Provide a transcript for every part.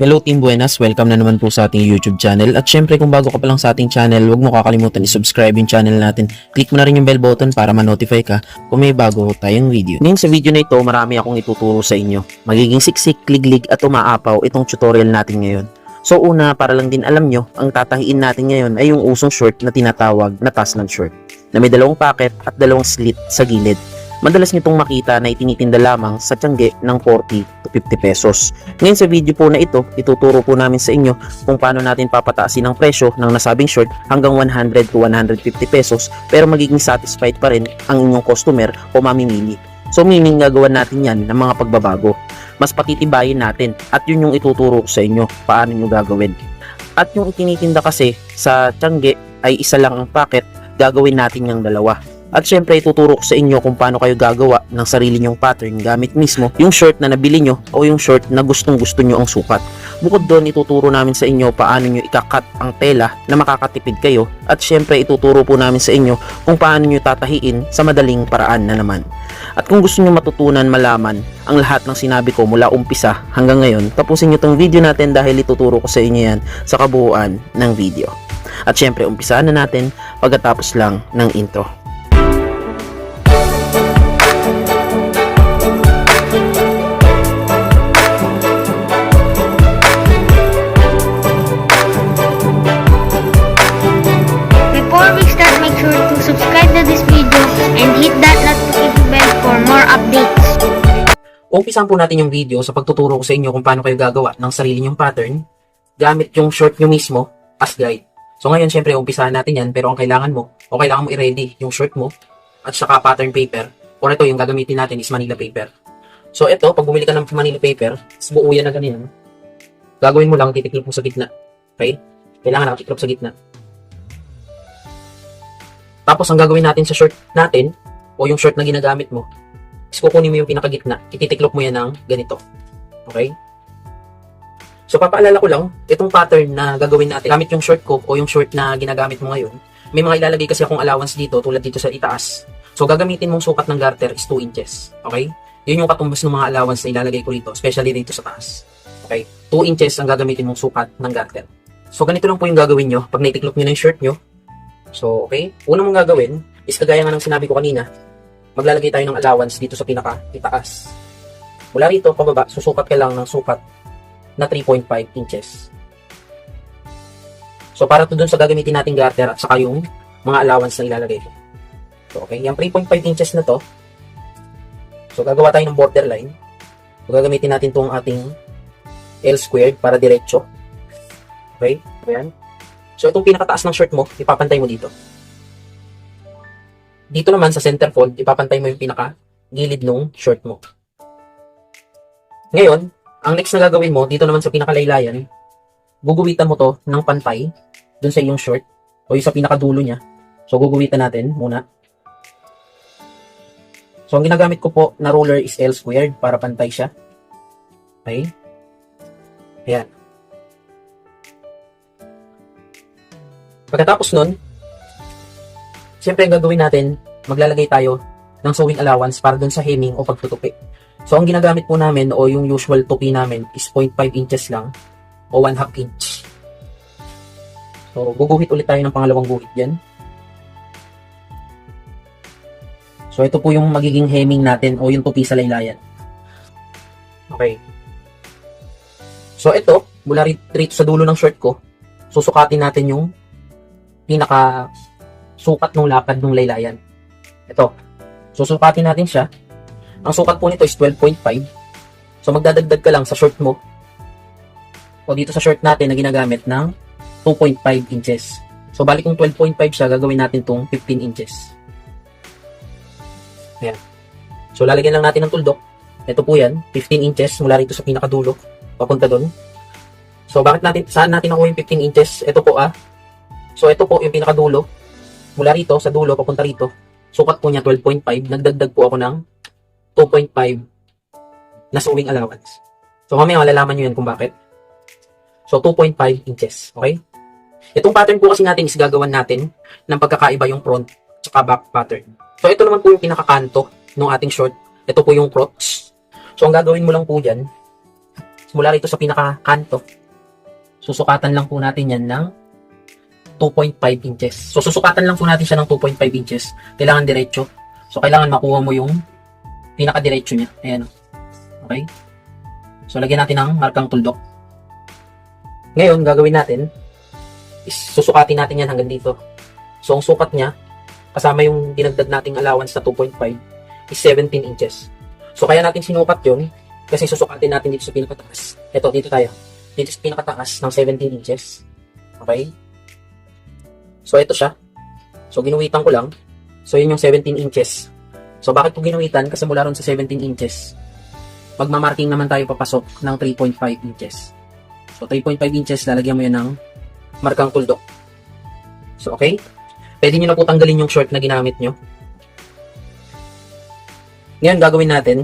Hello Team Buenas, welcome na naman po sa ating YouTube channel. At syempre kung bago ka pa lang sa ating channel, huwag mo kakalimutan i-subscribe yung channel natin. Click mo na rin yung bell button para ma-notify ka kung may bago tayong video. Ngayon sa video na ito, marami akong ituturo sa inyo. Magiging siksik, liglig at umaapaw itong tutorial natin ngayon. So una, para lang din alam nyo, ang tatahiin natin ngayon ay yung usong short na tinatawag na Tasnag short na may dalawang packet at dalawang slit sa gilid. Madalas nyo itong makita na itinitinda lamang sa tiyangge ng 40 to 50 pesos. Ngayon sa video po na ito, ituturo po namin sa inyo kung paano natin papataasin ang presyo ng nasabing short hanggang 100 to 150 pesos pero magiging satisfied pa rin ang inyong customer o mamimili. So meaning gagawan natin yan ng mga pagbabago. Mas patitibayin natin at yun yung ituturo ko sa inyo paano nyo gagawin. At yung itinitinda kasi sa tiyangge ay isa lang ang packet, gagawin natin yung dalawa. At syempre ituturo ko sa inyo kung paano kayo gagawa ng sarili nyong pattern gamit mismo yung short na nabili nyo o yung short na gustong gusto nyo ang sukat. Bukod doon ituturo namin sa inyo paano nyo ikakat ang tela na makakatipid kayo at syempre ituturo po namin sa inyo kung paano nyo tatahiin sa madaling paraan na naman. At kung gusto nyo matutunan malaman ang lahat ng sinabi ko mula umpisa hanggang ngayon, tapusin nyo tong video natin dahil ituturo ko sa inyo yan sa kabuuan ng video. At syempre umpisaan na natin pagkatapos lang ng intro. Umpisan po natin yung video sa pagtuturo ko sa inyo kung paano kayo gagawa ng sarili nyong pattern gamit yung short nyo mismo as guide. So ngayon, syempre, umpisahan natin yan pero ang kailangan mo o kailangan mo i-ready yung short mo at saka pattern paper or ito yung gagamitin natin is Manila paper. So ito, pag bumili ka ng Manila paper, buo yan na ganyan. Gagawin mo lang, titiklop mo sa gitna. Okay? Kailangan nakatiklop sa gitna. Tapos ang gagawin natin sa short natin o yung short na ginagamit mo is kukunin mo yung pinakagitna, ititiklop mo yan ng ganito. Okay? So, papaalala ko lang, itong pattern na gagawin natin, gamit yung short ko o yung short na ginagamit mo ngayon, may mga ilalagay kasi akong allowance dito, tulad dito sa itaas. So, gagamitin mong sukat ng garter is 2 inches. Okay? Yun yung katumbas ng mga allowance na ilalagay ko dito, especially dito sa taas. Okay? 2 inches ang gagamitin mong sukat ng garter. So, ganito lang po yung gagawin nyo pag naitiklop nyo na yung shirt nyo. So, okay? Una mong gagawin is kagaya nga ng sinabi ko kanina, maglalagay tayo ng allowance dito sa pinaka itaas. Mula rito, pababa, susukat ka lang ng sukat na 3.5 inches. So, para to dun sa gagamitin nating garter at saka yung mga allowance na ilalagay. So, okay, yung 3.5 inches na to, so gagawa tayo ng borderline. So, gagamitin natin tong ating L squared para diretso. Okay, ayan. So, itong pinakataas ng short mo, ipapantay mo dito. Dito naman sa center fold, ipapantay mo yung pinaka gilid nung short mo. Ngayon, ang next na gagawin mo, dito naman sa pinakalaylayan, guguwitan mo to ng pantay dun sa iyong short o yung sa pinakadulo niya. So, guguwitan natin muna. So, ang ginagamit ko po na ruler is L squared para pantay siya. Okay? Ayan. Pagkatapos nun, siyempre ang gagawin natin, maglalagay tayo ng sewing allowance para dun sa hemming o pagtutupi. So, ang ginagamit po namin o yung usual tupi namin is 0.5 inches lang o 1 half inch. So, guguhit ulit tayo ng pangalawang guhit dyan. So, ito po yung magiging hemming natin o yung tupi sa laylayan. Okay. So, ito, mula ri- rito sa dulo ng short ko, susukatin natin yung pinaka sukat ng lapad ng laylayan. Ito. Susukatin natin siya. Ang sukat po nito is 12.5. So magdadagdag ka lang sa short mo o dito sa short natin na ginagamit ng 2.5 inches. So balik kung 12.5 siya, gagawin natin tong 15 inches. Ayan. So lalagyan lang natin ng tuldok. Ito po yan, 15 inches mula rito sa pinakadulo, papunta doon. So bakit natin, saan natin nakuha yung 15 inches? Ito po ah. So ito po yung pinakadulo. Mula rito, sa dulo, papunta rito. Sukat po niya 12.5. Nagdagdag po ako ng 2.5 na sewing allowance. So mamaya malalaman nyo yan kung bakit. So 2.5 inches. Okay? Itong pattern po kasi natin is gagawan natin ng pagkakaiba yung front at back pattern. So ito naman po yung pinakakanto ng ating short. Ito po yung crotch. So ang gagawin mo lang po dyan, Simula rito sa pinaka-kanto. Susukatan lang po natin yan ng 2.5 inches. So, susukatan lang po natin siya ng 2.5 inches. Kailangan diretso. So, kailangan makuha mo yung pinaka-diretso niya. Ayan. Okay? So, lagyan natin ng markang tuldok. Ngayon, gagawin natin is susukatin natin yan hanggang dito. So, ang sukat niya, kasama yung dinagdag nating allowance na 2.5 is 17 inches. So, kaya natin sinukat yun kasi susukatin natin dito sa pinakataas. Ito, dito tayo. Dito sa pinakataas ng 17 inches. Okay? So, ito siya. So, ginuwitan ko lang. So, yun yung 17 inches. So, bakit ko ginuwitan? Kasi mula ron sa 17 inches, magmamarking naman tayo papasok ng 3.5 inches. So, 3.5 inches, lalagyan mo yan ng markang tuldok. So, okay? Pwede nyo na po tanggalin yung short na ginamit nyo. Ngayon, gagawin natin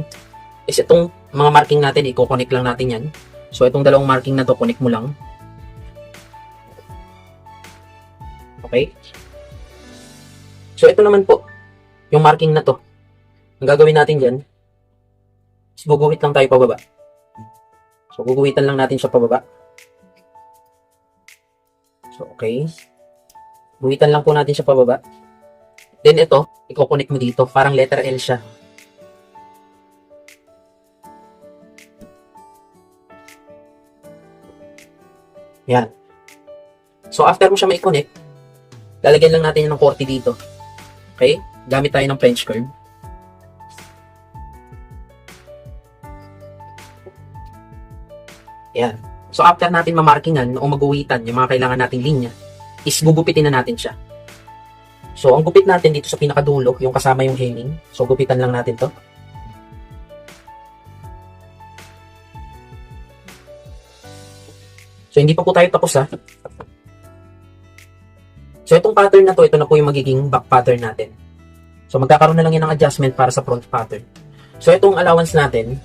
is itong mga marking natin, i-connect lang natin yan. So, itong dalawang marking na to, connect mo lang. Okay? So, ito naman po, yung marking na to. Ang gagawin natin dyan, is guguhit lang tayo pababa. So, guguhitan lang natin siya pababa. So, okay. Guhitan lang po natin siya pababa. Then, ito, i-connect mo dito. Parang letter L siya. Yan. So, after mo siya ma-connect, lalagyan lang natin ng korte dito. Okay? Gamit tayo ng French curve. Yan. So, after natin mamarkingan o maguwitan yung mga kailangan nating linya, is gugupitin na natin siya. So, ang gupit natin dito sa pinakadulo, yung kasama yung hanging. So, gupitan lang natin to. So, hindi pa po tayo tapos ha. So, itong pattern na to, ito na po yung magiging back pattern natin. So, magkakaroon na lang yan ng adjustment para sa front pattern. So, itong allowance natin,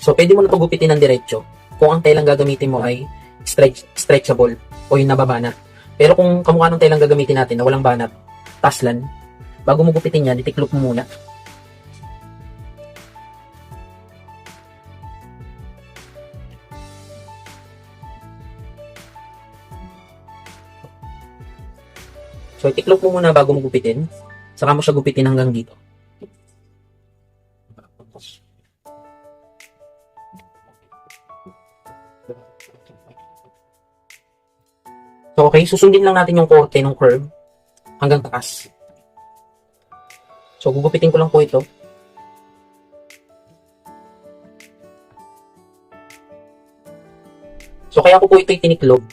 so, pwede mo na ito gupitin ng diretso kung ang telang gagamitin mo ay stretch, stretchable o yung nababana. Pero kung kamukha ng telang gagamitin natin na walang banat, taslan, bago mo gupitin yan, itiklop mo muna. So, itiklop mo muna bago mo gupitin. Saka mo siya gupitin hanggang dito. So, okay, susundin lang natin yung korte ng curve hanggang taas. So, gugupitin ko lang po ito. So, kaya ko po ito itiniklog.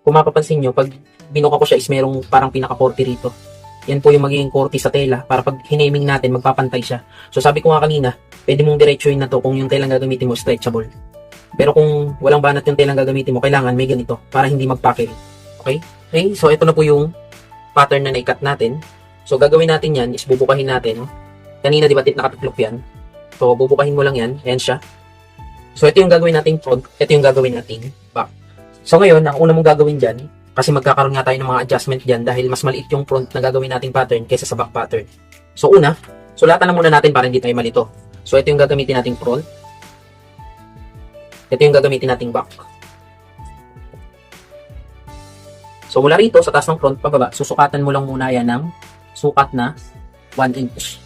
Kung mapapansin nyo, pag binuka ko siya is merong parang pinaka-korte rito. Yan po yung magiging korte sa tela para pag hinaming natin, magpapantay siya. So, sabi ko nga kanina, pwede mong diretsuin na to kung yung telang gagamitin mo stretchable. Pero kung walang banat yung telang gagamitin mo, kailangan may ganito para hindi magpakil. Okay? Okay, so ito na po yung pattern na naikat natin. So, gagawin natin yan is bubukahin natin. Kanina, di ba, tit nakatiklop yan? So, bubukahin mo lang yan. Ayan siya. So, ito yung gagawin nating front. Ito yung gagawin nating back. So, ngayon, ang una mong gagawin dyan, kasi magkakaroon nga tayo ng mga adjustment dyan dahil mas maliit yung front na gagawin nating pattern kaysa sa back pattern. So, una, sulatan na muna natin para hindi tayo malito. So, ito yung gagamitin nating front. Ito yung gagamitin nating back. So, mula rito, sa taas ng front, pababa, susukatan mo lang muna yan ng sukat na 1 inch.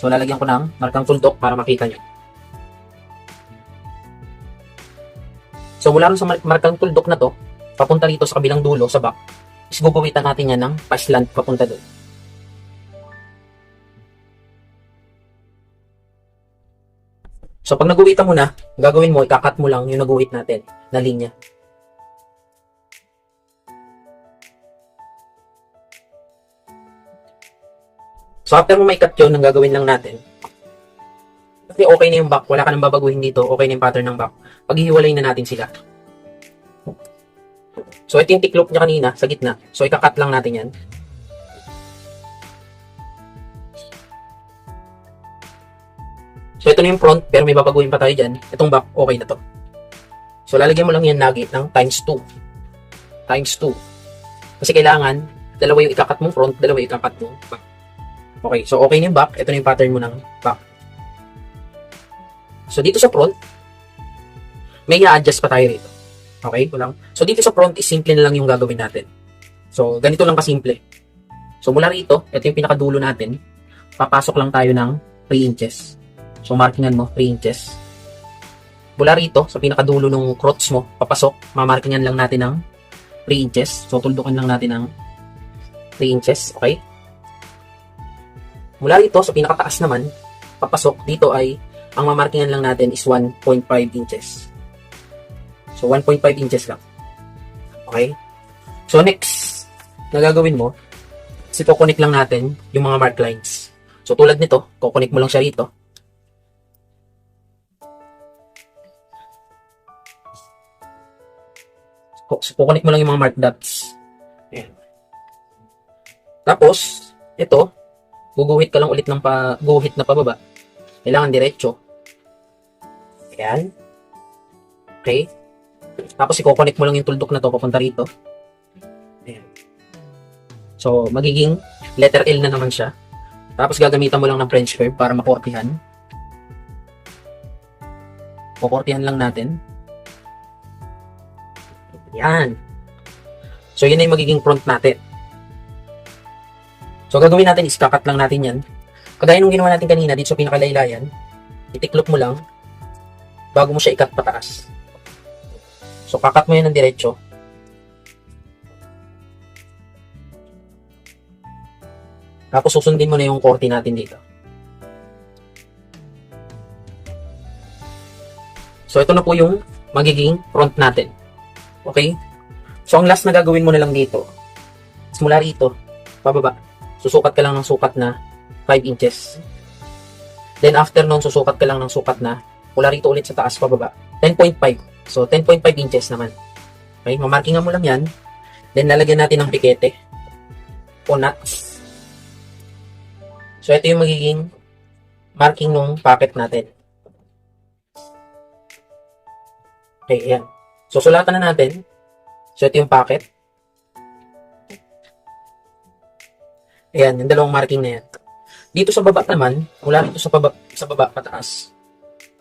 So, lalagyan ko ng markang tuldok para makita nyo. So, mula sa mar- markang tuldok na to, papunta rito sa kabilang dulo, sa back, is guguwitan natin yan ng paslant papunta doon. So, pag naguwitan mo na, gagawin mo, ikakat mo lang yung naguwit natin na linya. So, after mo maikat yun, ang gagawin lang natin, kasi okay na yung back, wala ka nang babaguhin dito, okay na yung pattern ng back. Paghihiwalay na natin sila. So, ito yung tiklop niya kanina, sa gitna. So, ikakat lang natin yan. So, ito na yung front, pero may babaguhin pa tayo dyan. Itong back, okay na to. So, lalagyan mo lang yan lagi ng times 2. Times 2. Kasi kailangan, dalawa yung ikakat mong front, dalawa yung ikakat mong back. Okay, so okay na yung back. Ito na yung pattern mo ng back. So, dito sa front, may i-adjust pa tayo rito. Okay? Walang. So, dito sa front is simple na lang yung gagawin natin. So, ganito lang kasimple. So, mula rito, ito yung pinakadulo natin. Papasok lang tayo ng 3 inches. So, markingan mo, 3 inches. Mula rito, sa pinakadulo ng crotch mo, papasok, mamarkingan lang natin ng 3 inches. So, tuldukan lang natin ng 3 inches. Okay? Mula rito, sa pinakataas naman, papasok, dito ay, ang mamarkingan lang natin is 1.5 inches. So, 1.5 inches lang. Okay? So, next na gagawin mo, is ito-connect lang natin yung mga mark lines. So, tulad nito, kukonek mo lang siya rito. So, kukonek mo lang yung mga mark dots. Ayan. Tapos, ito, guguhit ka lang ulit ng pa, guhit na pababa. Kailangan diretso. Ayan. Okay. Tapos, i-connect mo lang yung tuldok na to papunta rito. Ayan. So, magiging letter L na naman siya. Tapos, gagamitan mo lang ng French curve para makortihan. Kukortihan lang natin. Yan. So, yun yung magiging front natin. So, gagawin natin is kakat lang natin yan. Kagaya nung ginawa natin kanina dito sa pinakalaylayan, itiklop mo lang bago mo siya ikat pataas. So, kakat mo yan ng diretso. Tapos, susundin mo na yung korte natin dito. So, ito na po yung magiging front natin. Okay? So, ang last na gagawin mo na lang dito, is mula rito, pababa, susukat ka lang ng sukat na 5 inches. Then, after nun, susukat ka lang ng sukat na mula rito ulit sa taas, pababa, 10.5. So, 10.5 inches naman. Okay? Mamarkingan mo lang yan. Then, lalagyan natin ng pikete o nuts. So, ito yung magiging marking nung packet natin. Okay, ayan. So, sulatan na natin. So, ito yung packet. Ayan, yung dalawang marking na yan. Dito sa baba naman, mula dito sa baba, sa baba pataas.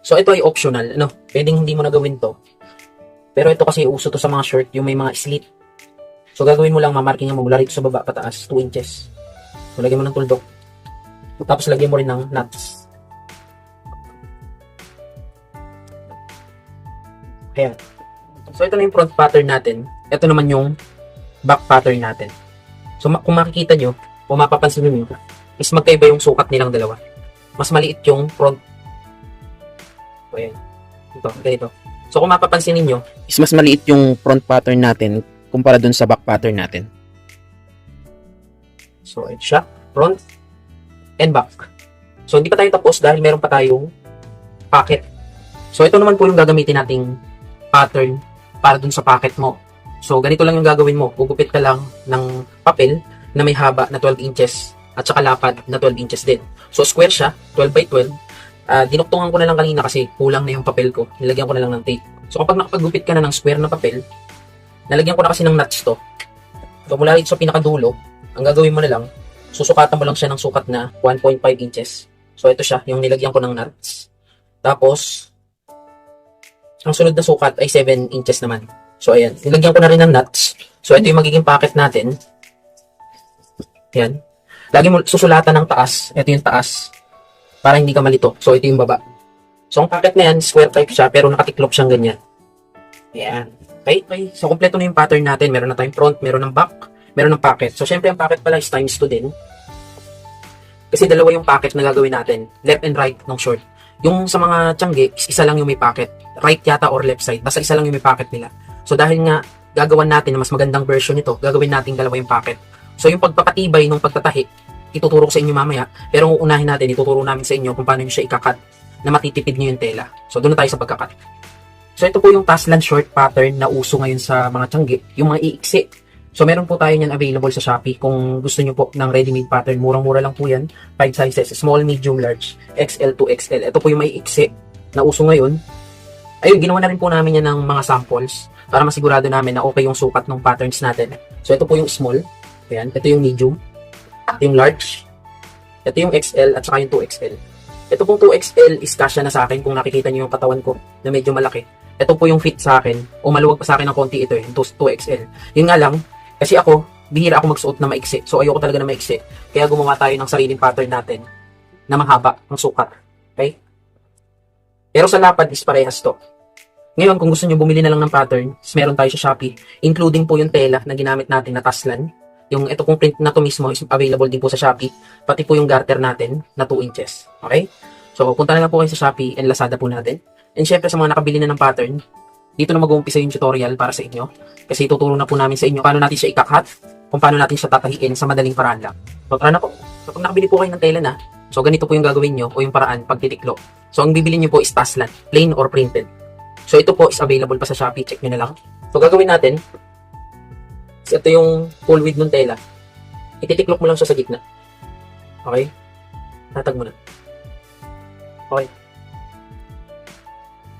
So, ito ay optional. Ano, pwedeng hindi mo na gawin to. Pero ito kasi uso to sa mga shirt, yung may mga slit. So, gagawin mo lang, mamarking mo mula rito sa baba pataas, 2 inches. So, lagyan mo ng tuldok. Tapos, lagyan mo rin ng nuts. Ayan. So, ito na yung front pattern natin. Ito naman yung back pattern natin. So, kung makikita nyo, kung mapapansin nyo, is magkaiba yung sukat nilang dalawa. Mas maliit yung front. So, ayan. Ito, ganito. So, kung mapapansin ninyo, is mas maliit yung front pattern natin kumpara dun sa back pattern natin. So, ito siya. Front and back. So, hindi pa tayo tapos dahil meron pa tayong pocket. So, ito naman po yung gagamitin nating pattern para dun sa pocket mo. So, ganito lang yung gagawin mo. Gugupit ka lang ng papel na may haba na 12 inches at saka lapad na 12 inches din. So, square siya, 12 by 12. Ah, dinuktungan ko na lang kanina kasi kulang na yung papel ko. Nilagyan ko na lang ng tape. So, kapag nakapagupit ka na ng square na papel, nalagyan ko na kasi ng nuts to. So, mula rito sa pinakadulo, ang gagawin mo na lang, susukatan mo lang siya ng sukat na 1.5 inches. So, ito siya, yung nilagyan ko ng nuts. Tapos, ang sunod na sukat ay 7 inches naman. So, ayan. Nilagyan ko na rin ng nuts. So, ito yung magiging pocket natin. Ayan. Lagi mo susulatan ng taas. Ito yung taas. Para hindi ka malito. So, ito yung baba. So, ang pocket na yan, square type siya, pero nakatiklop siyang ganyan. Ayan. Okay, okay. So, kompleto na yung pattern natin. Meron na tayong front, meron ng back, meron ng pocket. So, syempre, ang pocket pala is times 2 din. Kasi dalawa yung pocket na gagawin natin. Left and right ng short. Yung sa mga tiyangge, is isa lang yung may pocket. Right yata or left side. Basta isa lang yung may pocket nila. So, dahil nga, gagawan natin na mas magandang version nito, gagawin natin dalawa yung pocket. So, yung pagpapatibay ng pagtatahi, ituturo ko sa inyo mamaya. Pero kung unahin natin, ituturo namin sa inyo kung paano nyo siya ikakat na matitipid nyo yung tela. So, doon na tayo sa pagkakat. So, ito po yung Taslan short pattern na uso ngayon sa mga tiyangge, yung mga iiksi. So, meron po tayo niyan available sa Shopee. Kung gusto nyo po ng ready-made pattern, murang-mura lang po yan. 5 sizes, small, medium, large, XL to XL. Ito po yung may iiksi na uso ngayon. Ayun, ginawa na rin po namin yan ng mga samples para masigurado namin na okay yung sukat ng patterns natin. So, ito po yung small. Ayan, ito yung medium. Yung large. Ito yung XL at saka yung 2XL. Ito pong 2XL is kasya na sa akin kung nakikita niyo yung katawan ko na medyo malaki. ito po yung fit sa akin. O maluwag pa sa akin ng konti ito eh, 2, 2XL. Yun nga lang, kasi ako, bihira ako magsuot na maiksi. So ayoko talaga na maiksi. Kaya gumawa tayo ng sariling pattern natin na mahaba ang sukat. Okay? Pero sa lapad is parehas to. Ngayon, kung gusto nyo bumili na lang ng pattern, meron tayo sa Shopee, including po yung tela na ginamit natin na taslan. Yung ito kong print na to mismo is available din po sa Shopee, pati po yung garter natin na 2 inches. Okay? So, punta na lang po kayo sa Shopee and Lazada po natin. And syempre sa mga nakabili na ng pattern, dito na mag-uumpisa yung tutorial para sa inyo. Kasi tuturo na po namin sa inyo paano natin siya ikakat, kung paano natin siya tatahiin sa madaling paraan lang. So, tara na po. So, pag nakabili po kayo ng tela na, so ganito po yung gagawin nyo o yung paraan pag titiklo. So, ang bibili nyo po is taslan, plain or printed. So, ito po is available pa sa Shopee. Check nyo na lang. So, gagawin natin, is ito yung full width ng tela. Ititiklop mo lang siya sa gitna. Okay? Tatag mo na. Okay.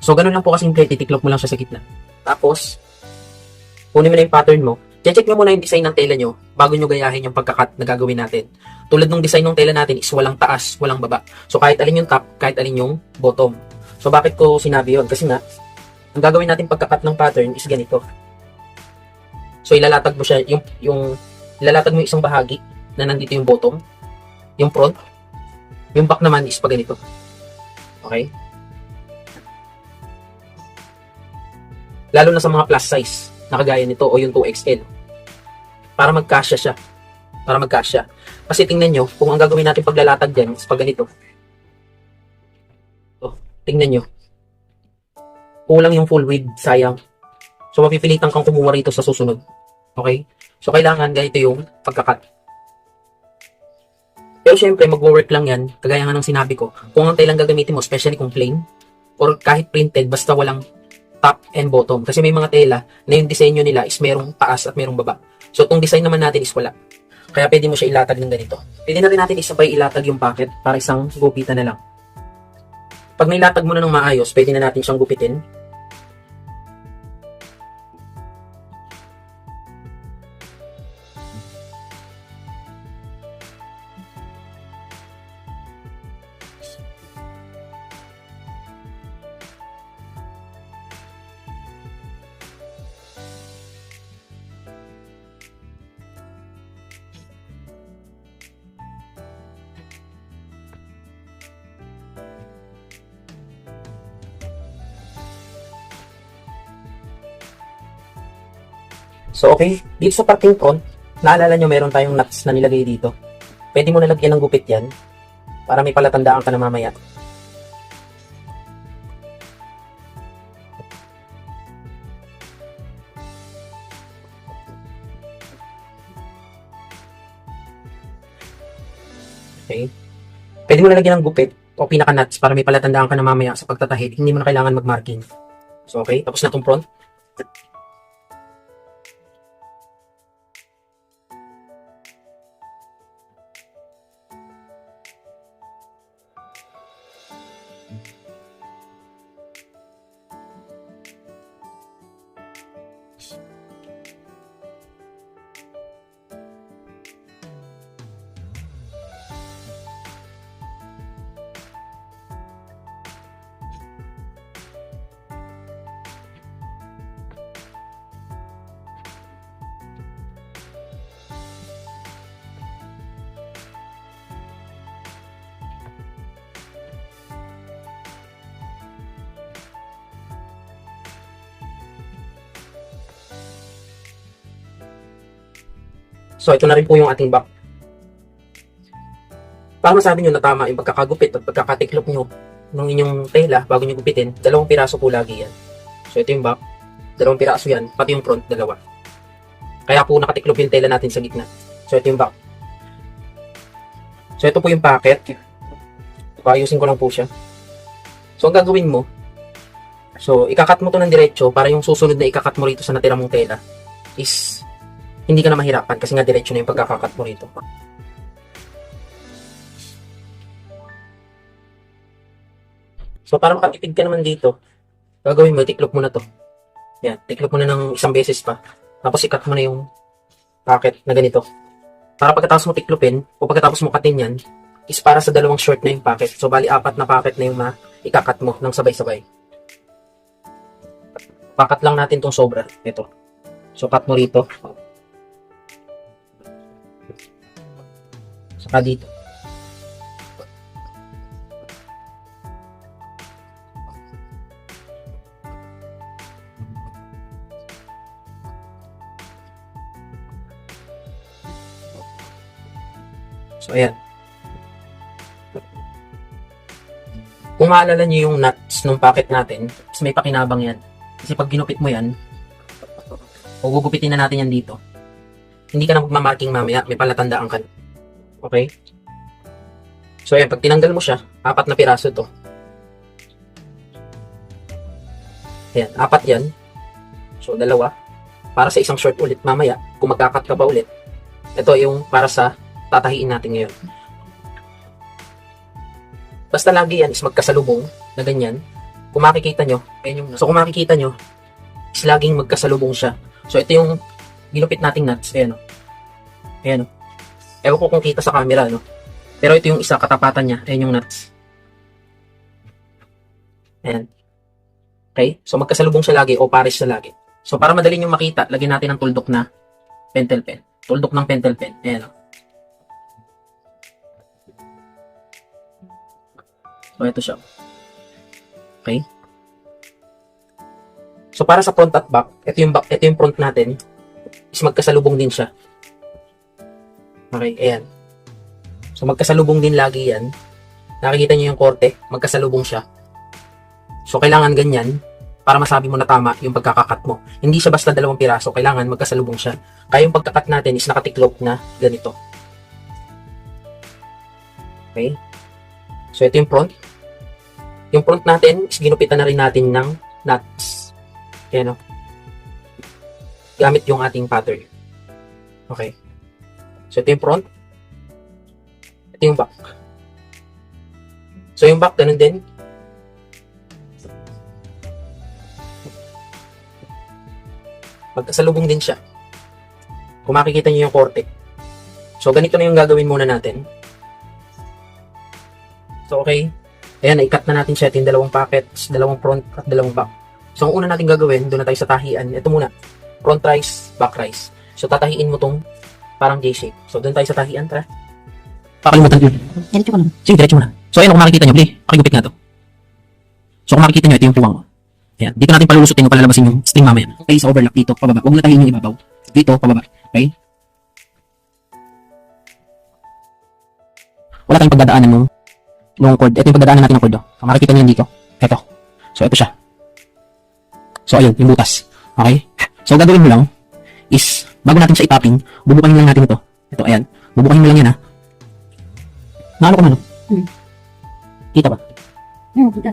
So, ganun lang po kasi titiklop mo lang siya sa gitna. Tapos, kunin mo na yung pattern mo. Check nyo muna yung design ng tela nyo bago nyo gayahin yung pagkakat na gagawin natin. Tulad ng design ng tela natin is walang taas, walang baba. So, kahit alin yung top, kahit alin yung bottom. So, bakit ko sinabi yon Kasi nga, ang gagawin natin pagkakat ng pattern is ganito. So, ilalatag mo siya, yung, yung, ilalatag mo yung isang bahagi na nandito yung bottom, yung front, yung back naman is pa ganito. Okay? Lalo na sa mga plus size na kagaya nito o yung 2XL. Para magkasya siya. Para magkasya. Kasi tingnan nyo, kung ang gagawin natin paglalatag dyan is pag ganito. So, tingnan nyo. Kulang yung full width, sayang. So, mapipilitan kang kumuha rito sa susunod. Okay? So, kailangan ganito yung pagkakat. Pero syempre, mag-work lang yan, kagaya nga ng sinabi ko, kung ang tailang gagamitin mo, especially kung plain, or kahit printed, basta walang top and bottom. Kasi may mga tela na yung disenyo nila is merong taas at merong baba. So, itong design naman natin is wala. Kaya pwede mo siya ilatag ng ganito. Pwede na rin natin isabay ilatag yung packet para isang gupitan na lang. Pag nailatag mo na ng maayos, pwede na natin siyang gupitin. So, okay. Dito sa parking front, naalala nyo meron tayong nuts na nilagay dito. Pwede mo nalagyan ng gupit yan para may palatandaan ka na mamaya. Okay. Pwede mo nalagyan ng gupit o pinaka-nuts para may palatandaan ka na mamaya sa pagtatahid. Hindi mo na kailangan mag-marking. So, okay. Tapos na itong front. So, ito na rin po yung ating back. Para masabi nyo na tama yung pagkakagupit at pagkakatiklop nyo ng inyong tela bago nyo gupitin, dalawang piraso po lagi yan. So, ito yung back. Dalawang piraso yan, pati yung front, dalawa. Kaya po nakatiklop yung tela natin sa gitna. So, ito yung back. So, ito po yung packet. Paayusin ko lang po siya. So, ang gagawin mo, so, ikakat mo to ng diretso para yung susunod na ikakat mo rito sa natira mong tela is hindi ka na mahirapan kasi nga diretso na yung pagkakakat mo rito. So, para makatipid ka naman dito, gagawin mo, tiklop mo na to. Yan, tiklop mo na ng isang beses pa. Tapos ikat mo na yung packet na ganito. Para pagkatapos mo tiklopin, o pagkatapos mo katin yan, is para sa dalawang short na yung packet. So, bali apat na packet na yung ma ikakat mo ng sabay-sabay. pakat lang natin tong sobra. Ito. So, cut mo rito. Saka dito. So, ayan. Kung maalala nyo yung nuts nung packet natin, may pakinabang yan. Kasi pag ginupit mo yan, o gugupitin na natin yan dito, hindi ka na magmamarking mamaya, may palatandaan ka. Okay? So, ayan, pag tinanggal mo siya, apat na piraso to. Ayan, apat yan. So, dalawa. Para sa isang short ulit mamaya, kung magkakat ka pa ulit, ito yung para sa tatahiin natin ngayon. Basta lagi yan is magkasalubong na ganyan. Kung makikita nyo, yung, so kung makikita nyo, is laging magkasalubong siya. So ito yung ginupit nating nuts. Ayan o. Ayan o. Ewan ko kung kita sa camera, no? Pero ito yung isa, katapatan niya. Ayan yung nuts. Ayan. Okay? So magkasalubong siya lagi o pares siya lagi. So para madali nyo makita, lagyan natin ng tuldok na pentel pen. Tuldok ng pentel pen. Ayan o. So, ito siya. Okay? So, para sa front at back, ito yung, back, ito yung front natin, is magkasalubong din siya. Okay, ayan. So, magkasalubong din lagi yan. Nakikita niyo yung korte, magkasalubong siya. So, kailangan ganyan para masabi mo na tama yung pagkakakat mo. Hindi siya basta dalawang piraso, kailangan magkasalubong siya. Kaya yung pagkakat natin is nakatiklop na ganito. Okay? So, ito yung front. Yung front natin, is ginupitan na rin natin ng nuts. Ayan o. Gamit yung ating pattern. Okay. So, ito yung front. Ito yung back. So, yung back, ganun din. Magkasalubong din siya. Kung makikita niyo yung korte. So, ganito na yung gagawin muna natin. So, okay. Ayan, na-cut na natin siya. Ito yung dalawang packets, dalawang front at dalawang back. So, ang una natin gagawin, doon na tayo sa tahian. Ito muna. Front rice, back rice. So, tatahiin mo tong parang J-shape. So, doon tayo sa tahian, tara. Pakalimutan ko yun. Diretso ko lang. Sige, diretso muna. So, ayan, kung makikita nyo, bli, pakigupit nga to. So, kung makikita nyo, ito yung puwang. Ayan, dito natin palulusutin o palalabasin yung string mamaya. Okay, sa overlock dito, pababa. Huwag mo na tahiin yung ibabaw. Dito, pababa. Okay? Wala tayong pagdadaanan nung nung cord. Ito yung pagdadaanan natin ng cord. oh. So, makikita nyo yun dito. Ito. So, ito siya. So, ayun, yung butas. Okay? So, gagawin mo lang is, bago natin siya itapping, bubukahin lang natin ito. Ito, ayan. Bubukahin mo lang yan, ha? Naano ko man, oh? Hmm. Kita ba? Hmm, kita.